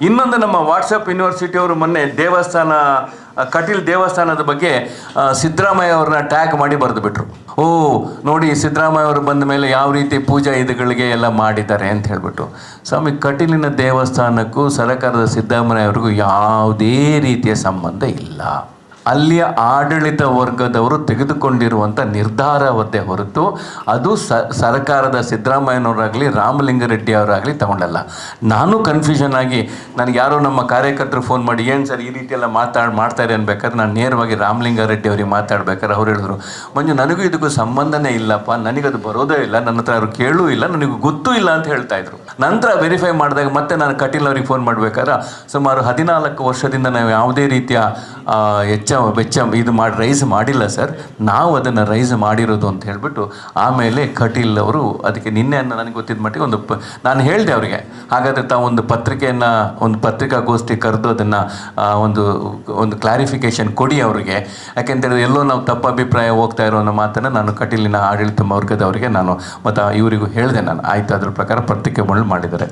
ಇನ್ನೊಂದು ನಮ್ಮ ವಾಟ್ಸಪ್ ಯೂನಿವರ್ಸಿಟಿಯವರು ಮೊನ್ನೆ ದೇವಸ್ಥಾನ ಕಟೀಲ್ ದೇವಸ್ಥಾನದ ಬಗ್ಗೆ ಸಿದ್ದರಾಮಯ್ಯ ಅವ್ರನ್ನ ಟ್ಯಾಗ್ ಮಾಡಿ ಬರೆದು ಬಿಟ್ರು. ಓ, ನೋಡಿ ಸಿದ್ದರಾಮಯ್ಯ ಅವರು ಬಂದ ಮೇಲೆ ಯಾವ ರೀತಿ ಪೂಜಾ ಇದುಗಳಿಗೆ ಎಲ್ಲ ಮಾಡಿದ್ದಾರೆ ಅಂತ ಹೇಳ್ಬಿಟ್ಟು ಸ್ವಾಮಿ, ಕಟೀಲಿನ ದೇವಸ್ಥಾನಕ್ಕೂ ಸರ್ಕಾರದ ಸಿದ್ದರಾಮಯ್ಯ ಅವ್ರಿಗೂ ಯಾವುದೇ ರೀತಿಯ ಸಂಬಂಧ ಇಲ್ಲ. ಅಲ್ಲಿಯ ಆಡಳಿತ ವರ್ಗದವರು ತೆಗೆದುಕೊಂಡಿರುವಂಥ ನಿರ್ಧಾರವದ್ದೇ ಹೊರತು ಅದು ಸ ಸರ್ಕಾರದ ಸಿದ್ದರಾಮಯ್ಯನವರಾಗಲಿ ರಾಮಲಿಂಗರೆಡ್ಡಿ ಅವರಾಗಲಿ ತಗೊಂಡಲ್ಲ. ನಾನು ಕನ್ಫ್ಯೂಷನ್ ಆಗಿ ನನಗೆ ಯಾರೋ ನಮ್ಮ ಕಾರ್ಯಕರ್ತರು ಫೋನ್ ಮಾಡಿ ಏನು ಸರ್ ಈ ರೀತಿ ಎಲ್ಲ ಮಾತಾಡಿ ಮಾಡ್ತಾರೆ ಅನ್ಬೇಕಾದ್ರೆ ನಾನು ನೇರವಾಗಿ ರಾಮಲಿಂಗಾರೆಡ್ಡಿ ಅವರಿಗೆ ಮಾತಾಡ್ಬೇಕಾದ್ರೆ ಅವ್ರು ಹೇಳಿದ್ರು. ಮಂಜು ನನಗೂ ಇದಕ್ಕೂ ಸಂಬಂಧನೇ ಇಲ್ಲಪ್ಪ. ನನಗದು ಬರೋದೇ ಇಲ್ಲ. ನನ್ನ ಹತ್ರ ಅವ್ರು ಕೇಳೂ ಇಲ್ಲ. ನನಗೆ ಗೊತ್ತೂ ಇಲ್ಲ ಅಂತ ಹೇಳ್ತಾ ಇದ್ರು. ನಂತರ ವೆರಿಫೈ ಮಾಡಿದಾಗ ಮತ್ತೆ ನಾನು ಕಟೀಲ್ ಅವ್ರಿಗೆ ಫೋನ್ ಮಾಡಬೇಕಾದ್ರೆ ಸುಮಾರು ಹದಿನಾಲ್ಕು ವರ್ಷದಿಂದ ನಾವು ಯಾವುದೇ ರೀತಿಯ ಆ, ವೆಚ್ಚ ಇದು ಮಾಡಿ, ರೈಸ್ ಮಾಡಿಲ್ಲ ಸರ್. ನಾವು ಅದನ್ನು ರೈಸ್ ಮಾಡಿರೋದು ಅಂತ ಹೇಳಿಬಿಟ್ಟು ಆಮೇಲೆ ಕಟೀಲ್ ಅವರು ಅದಕ್ಕೆ ನಿನ್ನೆ ನನಗೆ ಗೊತ್ತಿದ್ದ ಮಟ್ಟಿಗೆ ಒಂದು ನಾನು ಹೇಳಿದೆ ಅವರಿಗೆ. ಹಾಗಾದರೆ ತಾವು ಒಂದು ಪತ್ರಿಕೆಯನ್ನು, ಒಂದು ಪತ್ರಿಕಾಗೋಷ್ಠಿ ಕರೆದು ಅದನ್ನು ಒಂದು ಒಂದು ಕ್ಲಾರಿಫಿಕೇಶನ್ ಕೊಡಿ ಅವರಿಗೆ. ಯಾಕೆಂತೇಳಿದ್ರೆ ಎಲ್ಲೋ ನಾವು ತಪ್ಪು ಅಭಿಪ್ರಾಯ ಹೋಗ್ತಾ ಇರೋ ಅನ್ನೋ ಮಾತನ್ನು ನಾನು ಕಟೀಲಿನ ಆಡಳಿತ ವರ್ಗದವರಿಗೆ ನಾನು ಮತ್ತು ಇವರಿಗೂ ಹೇಳಿದೆ ನಾನು. ಆಯಿತು, ಅದ್ರ ಪ್ರಕಾರ ಪತ್ರಿಕೆ ಮಾಡಿದ್ದಾರೆ.